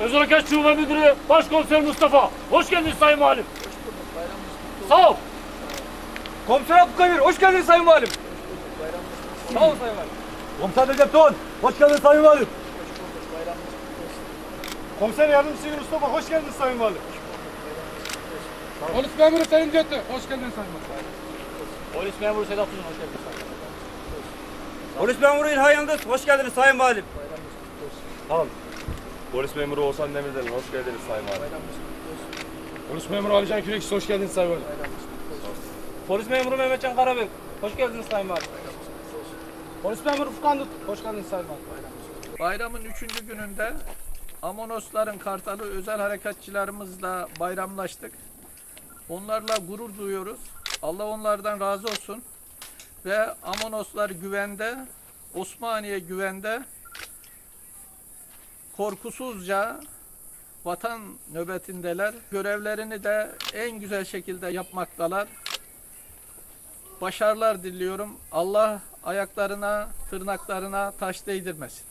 Özel Harekat Şube Müdürü Başkomiser Mustafa. Hoş geldiniz Sayın Valim. Sağ ol. Komiser Abdülkadir, hoş geldiniz Sayın Valim. Sağ olun Sayın Valim. Komutan Recep Doğan, hoş geldin Sayın Valim. Komiser Yardımcısı Mustafa hoş geldiniz Sayın Valim. Polis memuru Sayın Cetli, hoş geldiniz Sayın Valim. Polis memuru Sedat Uzun hoş geldiniz. Polis memuru İlhan Yıldız, hoş geldiniz Sayın Valim. Polis memuru Oğuzhan Demirden, hoş geldiniz Sayın Valim. Polis memuru Alican Kürekçi hoş geldiniz Sayın Valim. Polis memuru Mehmetcan Karabek, hoş geldiniz Sayın Valim. Polis memuru Furkan Dut, hoş geldiniz Sayın Valim. Bayramın üçüncü gününde Amonosların Kartalı özel harekatçılarımızla bayramlaştık. Onlarla gurur duyuyoruz. Allah onlardan razı olsun. Ve Amonoslar güvende, Osmaniye güvende, korkusuzca vatan nöbetindeler. Görevlerini de en güzel şekilde yapmaktalar. Başarılar diliyorum. Allah ayaklarına, tırnaklarına taş değdirmesin.